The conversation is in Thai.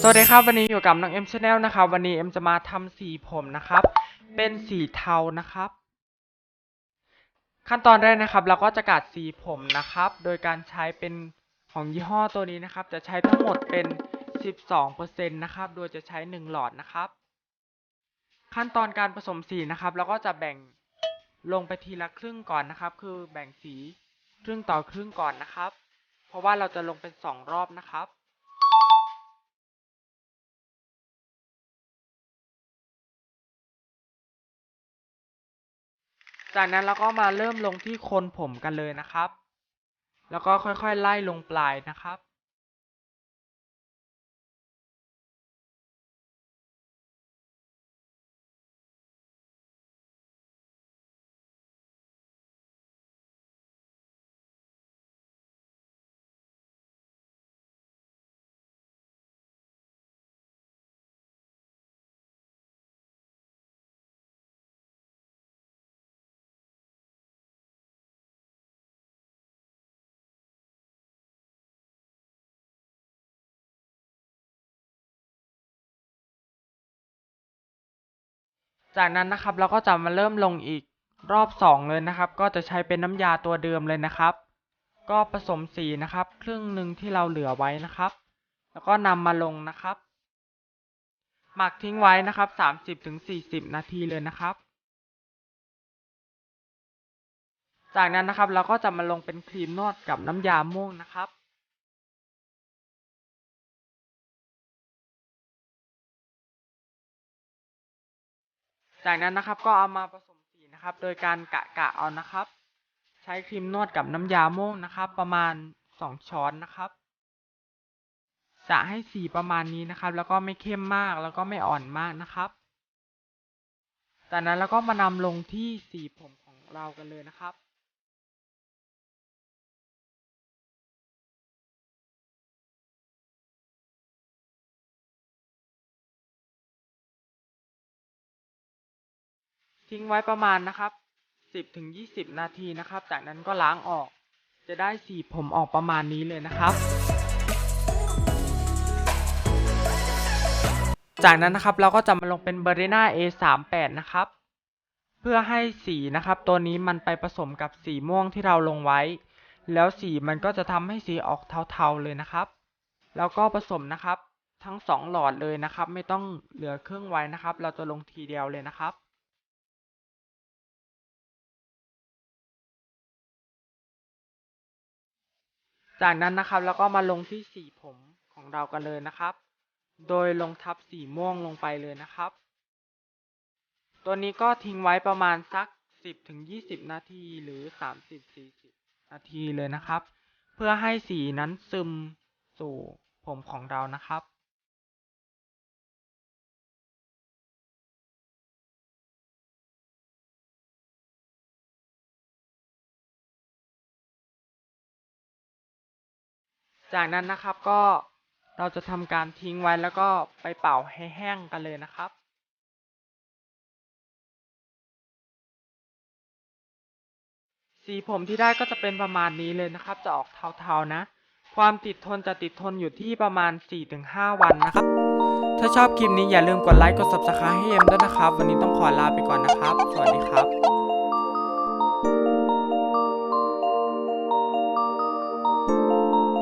สวัสดีครับวันนี้อยู่กับน้องเอ็มชาแนลนะครับ วันนี้เอ็มจะมาทำสีผมนะครับ เป็นสีเทานะครับ ขั้นตอนแรกนะครับ เราก็จะกัดสีผมนะครับ โดยการใช้เป็นของยี่ห้อตัวนี้นะครับ จะใช้ทั้งหมดเป็น 12%นะครับ โดยจะใช้ 1 หลอดนะครับ ขั้นตอนการผสมสีนะครับ เราก็จะแบ่งลงไปทีละครึ่งก่อนนะครับ คือแบ่งสีครึ่งต่อครึ่งก่อนนะครับ เพราะว่าเราจะลงเป็น 2 รอบนะครับ จากนั้นเราก็มาเริ่มลงที่โคนผมกันเลยนะครับ แล้วก็ค่อยๆไล่ลงปลายนะครับ จากนั้นนะครับเราก็จะมาเริ่มลงอีกรอบสองเลยนะครับ ก็จะใช้เป็นน้ำยาตัวเดิมเลยนะครับ ก็ผสมสีนะครับ ครึ่งหนึ่งที่เราเหลือไว้นะครับ แล้วก็นำมาลงนะครับ หมักทิ้งไว้นะครับ 30-40 นาทีเลยนะครับ จากนั้นนะครับเราก็จะมาลงเป็นครีมนวดกับน้ำยาม่วงนะครับ จากนั้นนะครับก็เอามาผสมสีนะครับ โดยการกะกะเอานะครับ ใช้ครีมนวดกับน้ำยาโม่งนะครับ ประมาณ 2 ช้อนนะครับจะให้สีประมาณนี้นะครับ แล้วก็ไม่เข้มมากแล้วก็ไม่อ่อนมากนะครับ จากนั้นเราก็มานำลงที่สีผมของเรากันเลยนะครับ ทิ้งไว้ประมาณนะครับ 10ถึง20 นาทีนะครับ จากนั้นก็ล้างออก จะได้สีผมออกประมาณนี้เลยนะครับ จากนั้นนะครับเราก็จะมาลงเป็นเบอร์ n นา A38 นะครับ เพื่อให้สีนะครับ ตัวนี้มันไปผสมกับสีม่วงที่เราลงไว้ แล้วสีมันก็จะทำให้สีออกเทาๆเลยนะครับ แล้วก็ผสมนะครับทั้งสองหลอดเลยนะครับ ไม่ต้องเหลือเครึ่องไว้นะครับ เราจะลงทีเดียวเลยนะครับ จากนั้นนะครับแล้วก็มาลงที่สีผมของเรากันเลยนะครับ โดยลงทับสีม่วงลงไปเลยนะครับ ตัวนี้ก็ทิ้งไว้ประมาณสัก 10ถึง20 นาทีหรือ 30-40 นาทีเลยนะครับ เพื่อให้สีนั้นซึมสู่ผมของเรานะครับ จากนั้นนะครับก็เราจะทำการทิ้งไว้แล้วก็ไปเป่าให้แห้งกันเลยนะครับสีผมที่ได้ก็จะเป็นประมาณนี้เลยนะครับ จะออกเทาๆนะ ความติดทนจะติดทนอยู่ที่ประมาณ 4-5 วันนะครับ ถ้าชอบคลิปนี้อย่าลืมกดไลค์กด subscribe ให้เอ็มด้วยนะครับ วันนี้ต้องขอลาไปก่อนนะครับ สวัสดีครับ